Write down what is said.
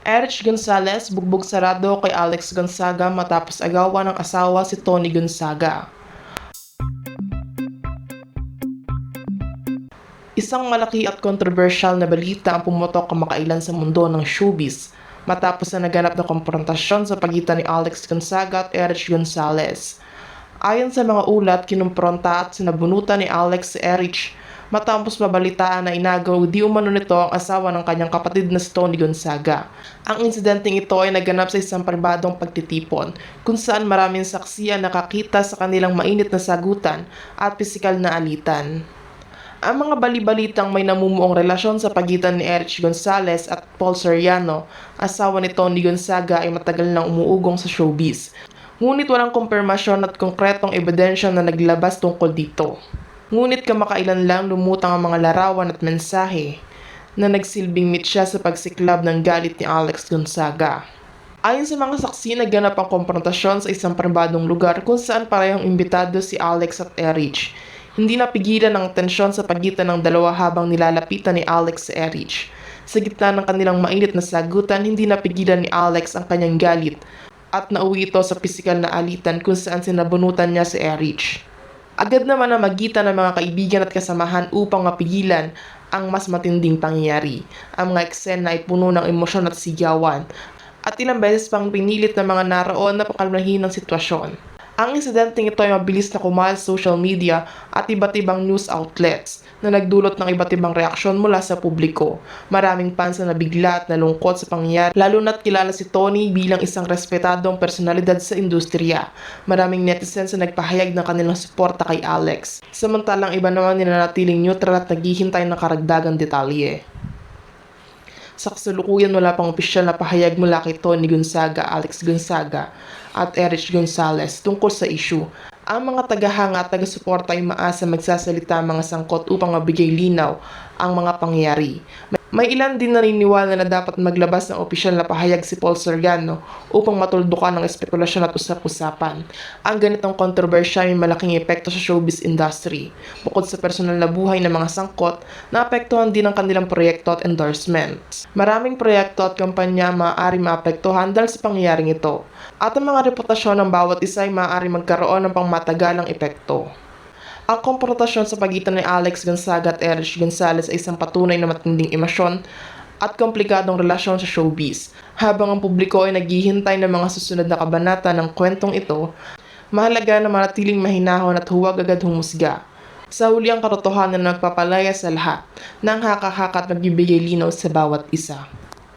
Erich Gonzalez bugbog sarado kay Alex Gonzaga matapos agawan ng asawa si Tony Gonzaga. Isang malaki at kontrobersyal na balita ang pumutok kamakailan sa mundo ng showbiz matapos na naganap na konfrontasyon sa pagitan ni Alex Gonzaga at Erich Gonzalez. Ayon sa mga ulat, kinumpronta at sinabunutan ni Alex si Erich matapos mabalitaan na inagaw di umano nito ang asawa ng kanyang kapatid na si Tony Gonzaga. Ang insidenteng ito ay naganap sa isang pribadong pagtitipon kung saan maraming saksi ang nakakita sa kanilang mainit na sagutan at pisikal na alitan. Ang mga balibalitang may namumuong relasyon sa pagitan ni Erich Gonzalez at Paul Soriano, asawa ni Tony Gonzaga ay matagal nang umuugong sa showbiz. Ngunit walang kumpirmasyon at konkretong ebidensya na naglabas tungkol dito. Ngunit kamakailan lang lumutang ang mga larawan at mensahe na nagsilbing mitya sa pagsiklab ng galit ni Alex Gonzaga. Ayon sa mga saksi, naganap ang konfrontasyon sa isang pribadong lugar kung saan parehong imbitado si Alex at Erich. Hindi napigilan ang tensyon sa pagitan ng dalawa habang nilalapitan ni Alex si Erich. Sa gitna ng kanilang mainit na sagutan, hindi napigilan ni Alex ang kanyang galit at nauwi ito sa pisikal na alitan kung saan sinabunutan niya si Erich. Agad naman na magitan ng mga kaibigan at kasamahan upang mapigilan ang mas matinding pangyayari. Ang mga eksena ay puno ng emosyon at sigawan at ilang beses pang pinilit ng mga naroon na pakalmahin ng sitwasyon. Ang insidenteng ito ay mabilis na kumalat sa social media at iba't ibang news outlets na nagdulot ng iba't ibang reaksyon mula sa publiko. Maraming fans na nabigla at nalungkot sa pangyayari lalo na't kilala si Tony bilang isang respetadong personalidad sa industriya. Maraming netizens na nagpahayag ng kanilang suporta kay Alex. Samantalang iba naman ninanatiling neutral at naghihintay ng karagdagang detalye. Sa kasalukuyan wala pang opisyal na pahayag mula kay Tony Gonzaga, Alex Gonzaga at Erich Gonzalez tungkol sa issue. Ang mga tagahanga at taga-suporta ay maasa magsasalita mga sangkot upang mabigay linaw ang mga pangyayari. May ilan din naniniwala na dapat maglabas ng opisyal na pahayag si Paul Soriano upang matuldukan ng espekulasyon at usap-usapan. Ang ganitong kontrobersya ay malaking epekto sa showbiz industry. Bukod sa personal na buhay ng mga sangkot, naapektuhan din ang kanilang proyekto at endorsements. Maraming proyekto at kampanya maaari maapektuhan dahil sa pangyayaring ito. At ang mga reputasyon ng bawat isa ay maaari magkaroon ng pangmatagalang epekto. Ang konfrontasyon sa pagitan ni Alex Gonzaga at Erich Gonzalez ay isang patunay na matinding emosyon at komplikadong relasyon sa showbiz. Habang ang publiko ay naghihintay ng mga susunod na kabanata ng kwentong ito, mahalaga na manatiling mahinahon at huwag agad humusga. Sa huli ang katotohanan na nagpapalaya sa lahat, nang haka-haka at magbibigay linaw sa bawat isa.